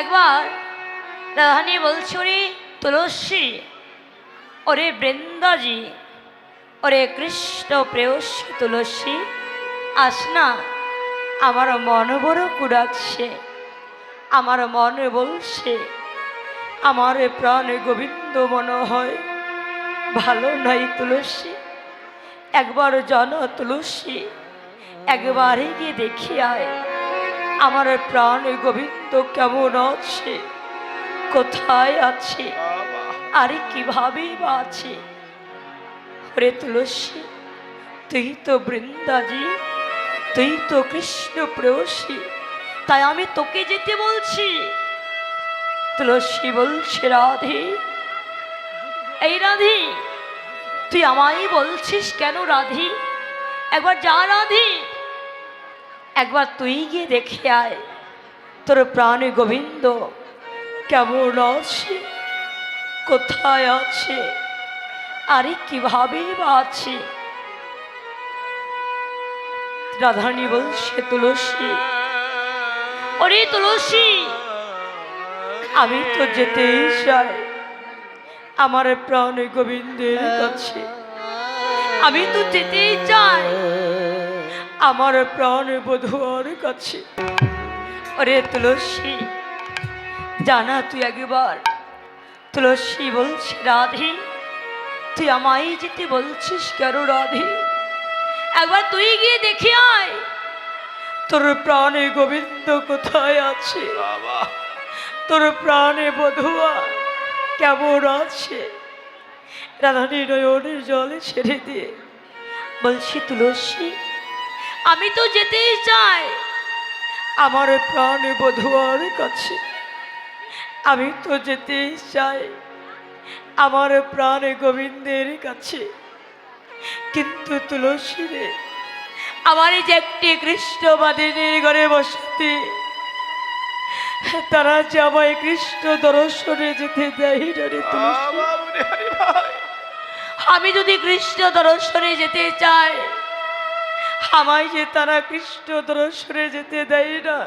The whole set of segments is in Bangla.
একবার রাধানি বলছি ওরে তুলসী, ওরে বৃন্দাজি, ওরে কৃষ্ণ প্রেয়সী তুলসী, আস না, আমার মন বড় কুড়াচ্ছে, আমার মন বলছে, আমার প্রাণে গোবিন্দ মনে হয়, ভালো নাই তুলসী, একবার জন তুলসী একবারে গিয়ে দেখি আয় আমার প্রাণে গোবিন্দ কেমন আছে? কোথায় আছে? আরে কীভাবে বা আছে? হরে তুলসী, তুই তো বৃন্দাজি, তুই তো কৃষ্ণ প্রেয়সী, তাই আমি তোকে যেতে বলছি। তুলসী বলছে, রাধে। এই রাধি, তুই আমায় বলছিস কেন রাধি? একবার যা রাধি। একবার তুই গিয়ে দেখে আয়, তোর প্রাণে গোবিন্দ কেমন আছে, কোথায় আছে, আরে কীভাবে বা আছে? রাধারানী বলছে, তুলসী, ওরে তুলসী, আমি তো যেতেই চাই, আমার প্রাণ গোবিন্দের কাছে। আমি তো যেতেই চাই আমার প্রাণ বধুয়ার কাছে। ওরে তুলসী জানা তুই একবার। তুলসী বলছি রাধে তুই আমায় যেতে বলছিস কেন রাধে? একবার তুই গিয়ে দেখি আয় তোর প্রাণে গোবিন্দ কোথায় আছে? বাবা। তোর প্রাণে বধুয়া কেমন আছে? রাধানী নয়নের জলে ছেড়ে দিয়ে বলছি তুলসী আমি তো যেতেই চাই। আমার প্রাণে বধুয়ার কাছে। আমি তো যেতেই চাই। আমার প্রাণে গোবিন্দের কাছে। কিন্তু তুলসী রে আমার এই যে একটি কৃষ্ণবাদিনীর ঘরে বসতে তারা যে আমায় কৃষ্ণ দর্শনে যেতে দেয় রে তুলসী। আমি যদি কৃষ্ণ দর্শনে যেতে চাই আমায় যে তারা কৃষ্ণ দর্শনে যেতে দেয় না,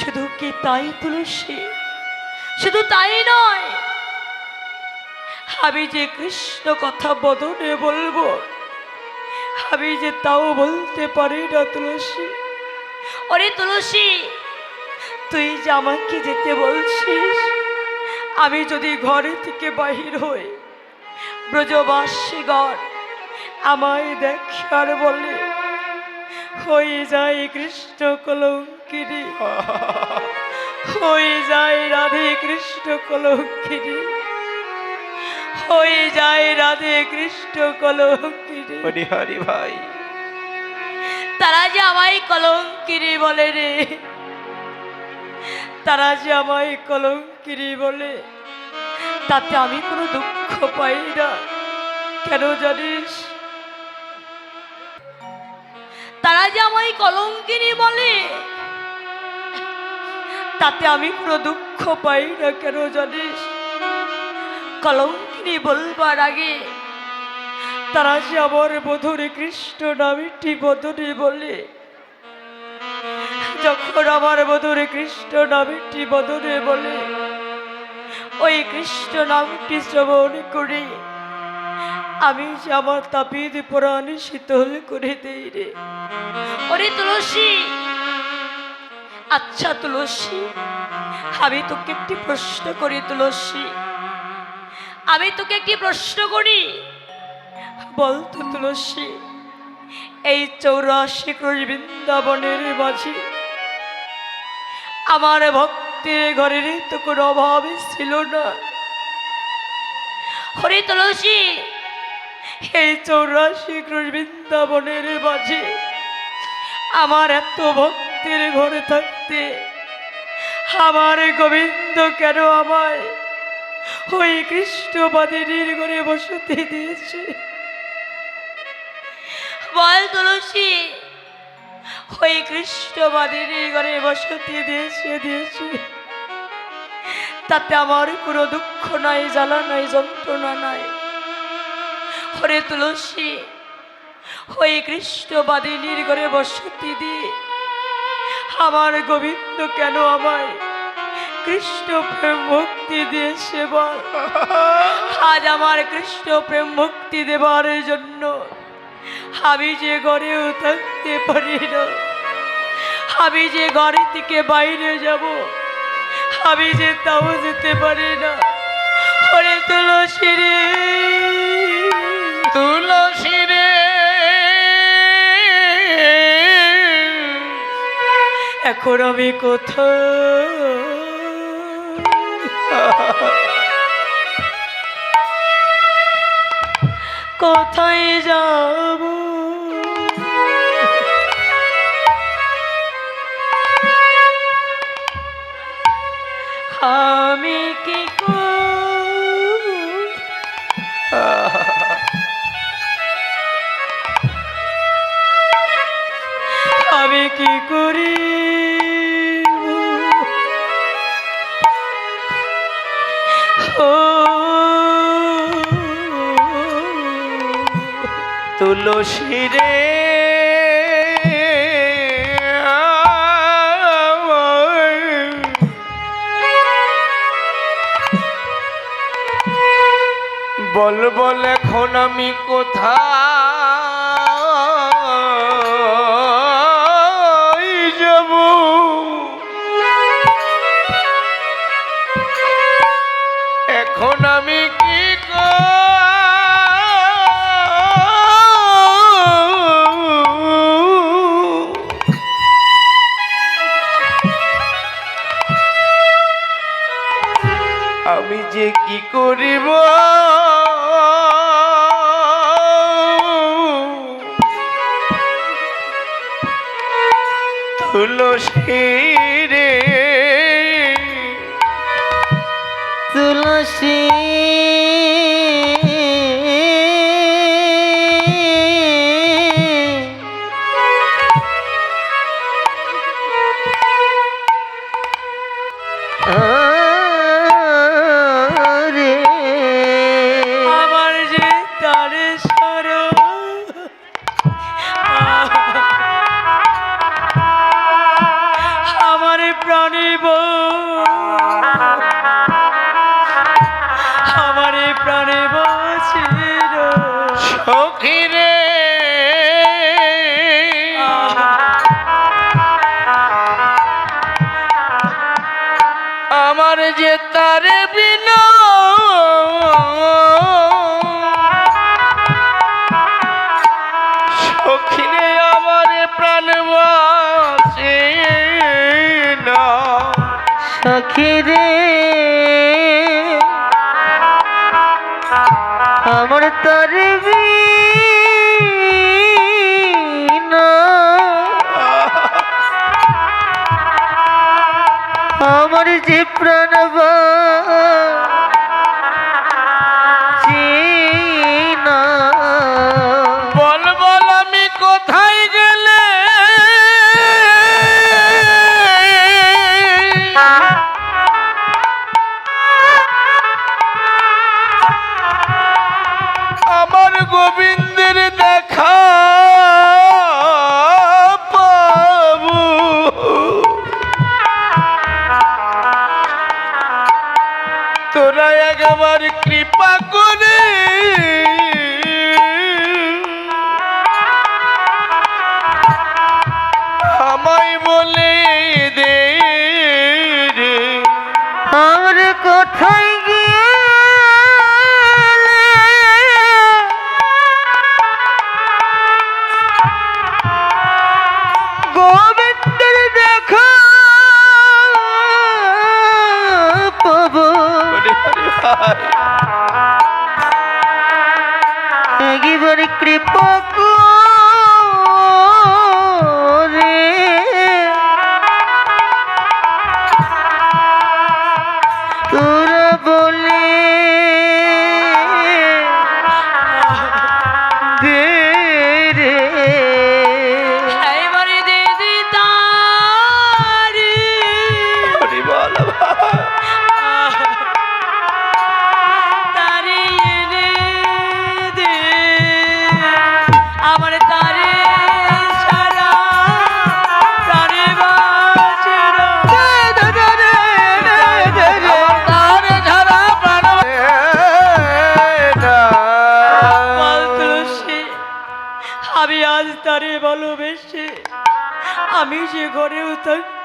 শুধু কি তাই তুলসী? শুধু তাই নয়, আমি যে কৃষ্ণ কথা বদনে বলব, আমি যে তাও বলতে পারি না তুলসী। ওরে তুলসী, তুই যে আমাকে যেতে বলছিস, আমি যদি ঘরে থেকে বাহির হই, ব্রজবাসীগণ, আমায় দেখার বলে হয়ে যায় কৃষ্ণ কলঙ্কিনী। হয়ে যায় রাধে কৃষ্ণ কলঙ্কিনী। হয়ে যায় রাধে কৃষ্ণ কলঙ্কিনী। হরি ভাই। তারা যে আমায় কলঙ্কিনী বলে রে। তারা যে আমায় কলঙ্কিনী বলে। তাতে আমি কোনো দুঃখ পাই না। কেন জানিস? তারা যে আমায় কলঙ্কিনী বলে, তাতে আমি কোনো দুঃখ পাই না কেন জানিস? কলঙ্কিনী বলবার আগে, তারা যে আমার বধুরে কৃষ্ণ নামটি বদনে বলে, যখন আমার বধুরে কৃষ্ণ নামটি বদনে বলে, ওই কৃষ্ণ নামটি শ্রবণ করে। আমি আমার তাপিদ পুরাণ শীতল করে দেই রে। ওরে তুলসী আচ্ছা তুলসী, আমি তোকে একটি প্রশ্ন করি তুলসী। আমি তোকে একটি প্রশ্ন করি বলতো তুলসী, এই চৌরাশি ক্রোশ বৃন্দাবনের মাঝে আমার ভক্তের ঘরের তো কোনো অভাব ছিল না। হরে তুলসী এই চৌরাশি ক্রোশ বৃন্দাবনের মাঝে আমার এত ভক্তের ঘরে থাকতে, আমার গোবিন্দ কেন আমায় ওই কৃষ্ণবাদিনীর ঘরে বসতে দিয়েছে? বল তুলসী, ওই কৃষ্ণবাদিনীর ঘরে বসতি দিয়েছে দিয়েছে। তাতে আমার কোনো দুঃখ নাই, জ্বালা নাই, যন্ত্রণা নাই। হরে তুলসী। ওই কৃষ্ণবাদিনীর ঘরে বসতি দিয়ে আমার গোবিন্দ কেন আমায় কৃষ্ণ প্রেম মুক্তি দিয়েছে বল আজ আমার কৃষ্ণ প্রেম মুক্তি দেবার জন্য আমি যে ঘরেও থাকতে পারি না। আমি যে ঘরে থেকে বাইরে যাব, আমি যে তাও যেতে পারি না। ওরে তুলসী রে। তুলসী এখন আমি কোথায়? কোথায় যাব? আমি কি করি? ও তুলসী রে বল বল এখন আমি কোথায়? আমার তার আমার যে প্রাণ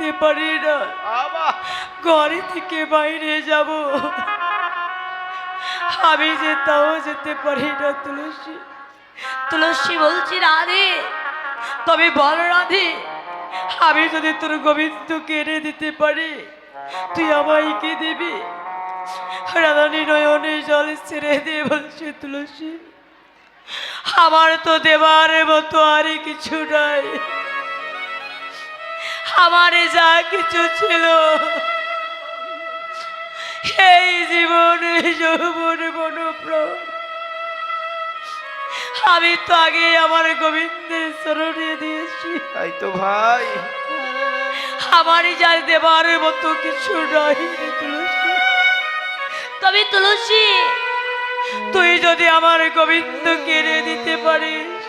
থাকতে পারি না। ঘরে থেকে বাইরে যাব। আমি যে তাও যেতে পারি না তুলসী। তুলসী বলছি রাধে। তবে বল রাধে আমি যদি তোর গোবিন্দকে এনে দিতে পারি তুই আমায় কি দিবি? রাধানি নয়নে জল ছেড়ে দিয়ে বলছে তুলসী আমার তো দেবার মতো আর কিছু নাই। আমারে যা কিছু ছিল এই জীবনে যৌবন বনপ্রাণ আমি তো আগে আমার গোবিন্দের চরণে দিয়েছি। তাই তো ভাই। আমারই যা দেবার মতো কিছু নাই তুলসী। তবে তুলসী তুই যদি আমার গোবিন্দ কেড়ে দিতে পারিস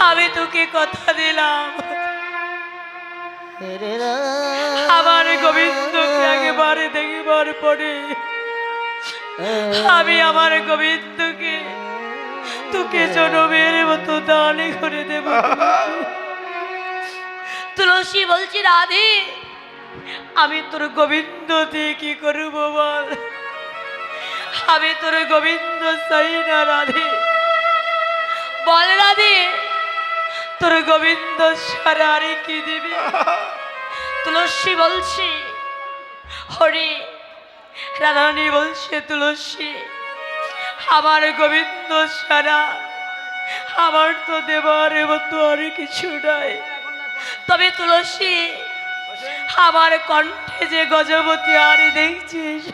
আমি তোকে কথা দিলাম। আমার গোবিন্দকে একবারে দেখবার পরে আমি আমার গোবিন্দকে তোকে জনমের মতো দানে করে দেব। তুলসী বলছি রাধে। আমি তোর গোবিন্দ দিয়ে কি করব বল? আমি তোর গোবিন্দ চাই না রাধে। বল রাধে। তোর গোবিন্দ সারা আর কি দিবি? তুলসী বলছি, হরি। রাধারানী বলছে, তুলসী। আমার গোবিন্দ সারা, আমার তো দেবার মতো আর কিছু নাই। তবে তুলসী, আমার কণ্ঠে যে গজবতী আর দেখছিস,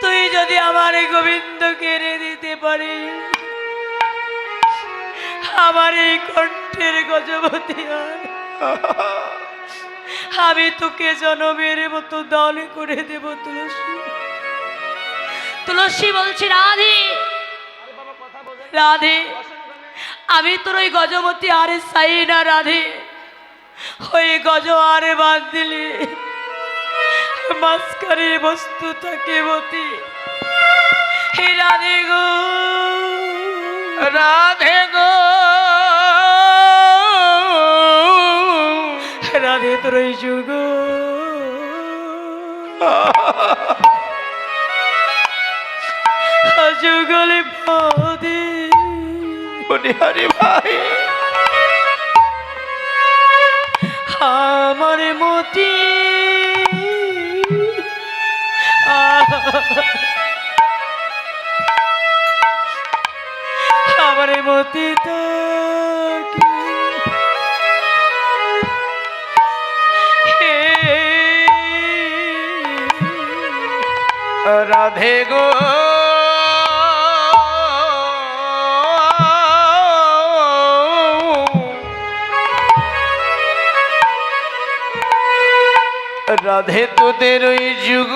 তুই যদি আমার গোবিন্দ কেড়ে দিতে পারিস আমার এই কণ্ঠের গজবতী আমি তোকে জনমের মতো দল করে দেব, তুলসী। তুলসী বলছি, রাধে। রাধে। আমি তোর ওই গজমতি আরে চাই না, রাধে। ওই গজ আরে বাদ দিলে মাঝখানে বস্তু থাকে মতি হে রাধে গো। রাধে গো। রাধে তোর যুগ। যুগলে পদে। বনিহারি ভাই। আমার মতি। আমার হে রাধে গো। রাধে তোদের ওই যুগ।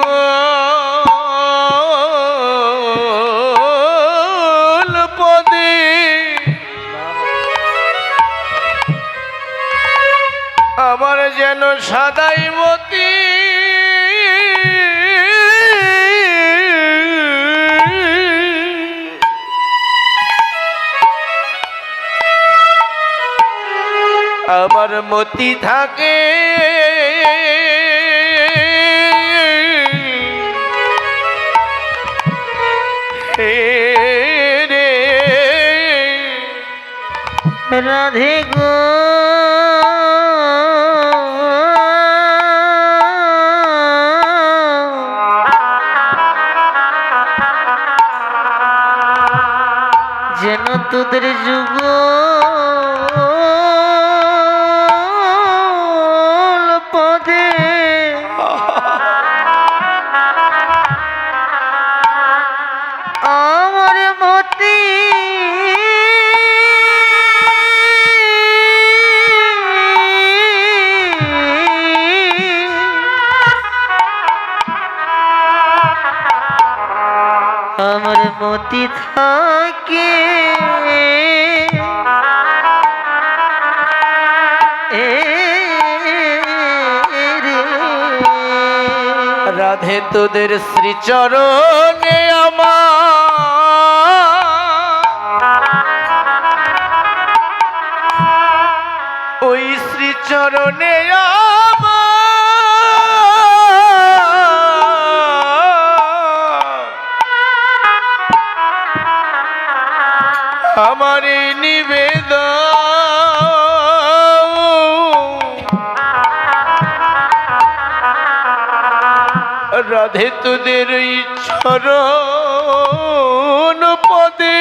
সাদাই মতি। আমার মতি থাকে। রাধে গো। তোদের যুগ। পদে। আমার মতি। আমার মতি থাকে। তোদের শ্রীচরণে আমার। ওই শ্রীচরণে আমার রাধে তোদের চরণ পদে।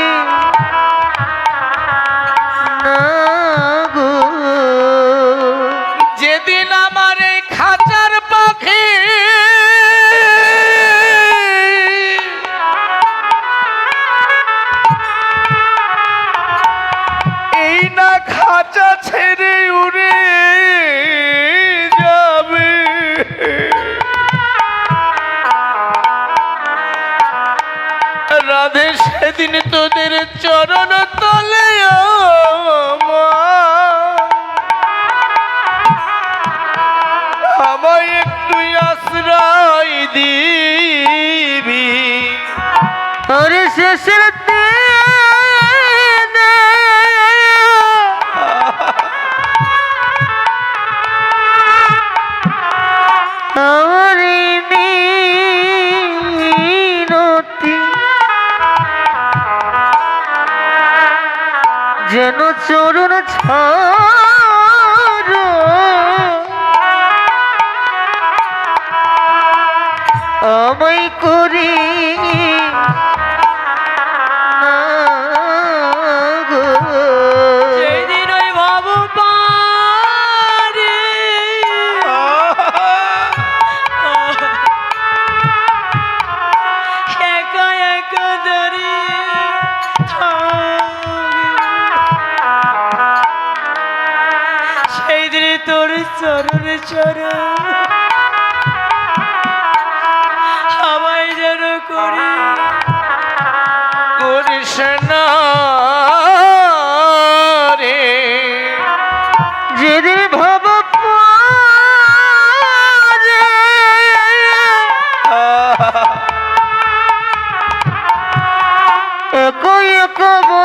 সেদিন তোদের চরণ আমায় করি।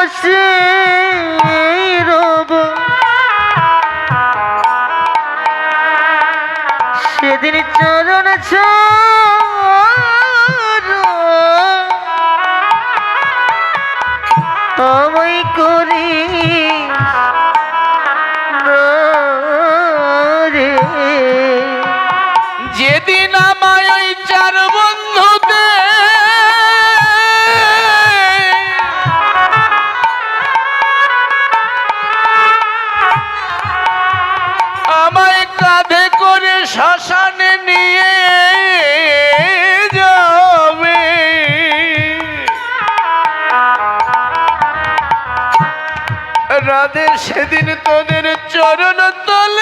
বসে রব। সেদিন চরণ ছয় করি। শ্মশানে নিয়ে যাবে। রাধে সেদিন তোদের চরণ তল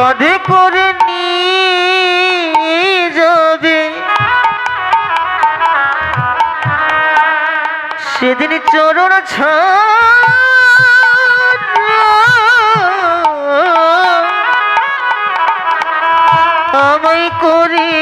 কাঁধে করে যাবে। সেদিন চরণ আমায় করে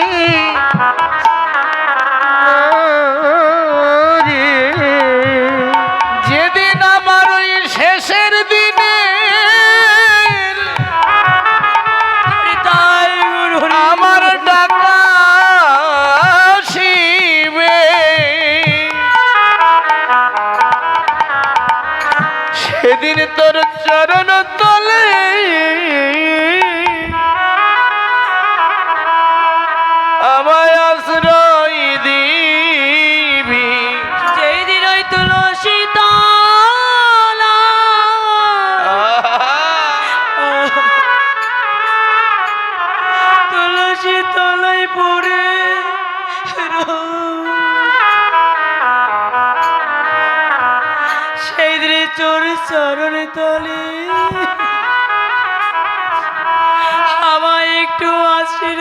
তুলসী তলা তুলসী তলায় পড়ে। সেই দিনে চোর চরণ তলে একটু আসির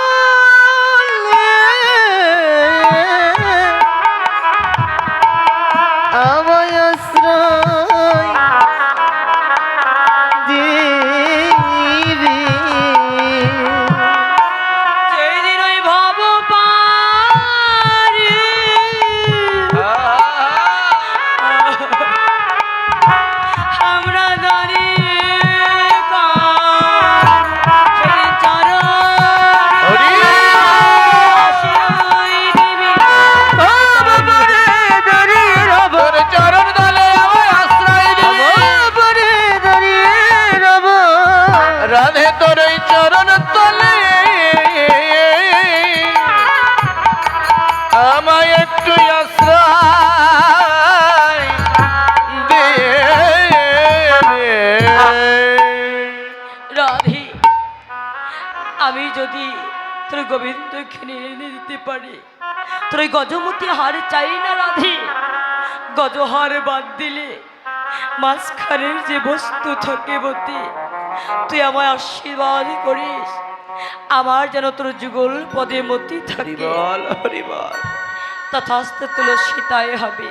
ওই গজমতি হার চাই না রাধে। গজহার বাদ দিলে মাঝখানের যে বস্তু থাকে বতি তুই আমায় আশীর্বাদ করিস। আমার যেন তোর যুগল পদে মতি থাকে। তথাস্তে তুলে তথাস্ত তুলসী তাই হবে।